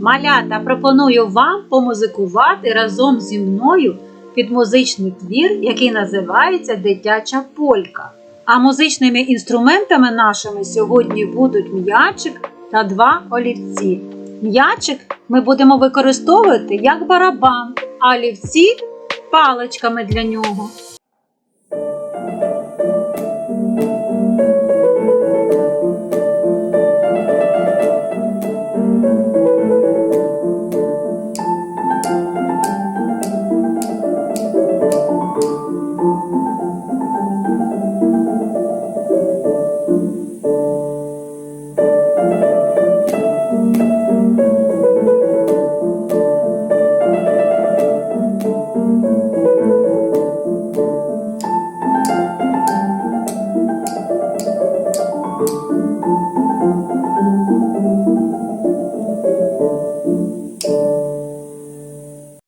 Малята пропоную вам помузикувати разом зі мною під музичний твір, який називається Дитяча полька. А музичними інструментами нашими сьогодні будуть м'ячик та два олівці. М'ячик ми будемо використовувати як барабан, а олівці паличками для нього.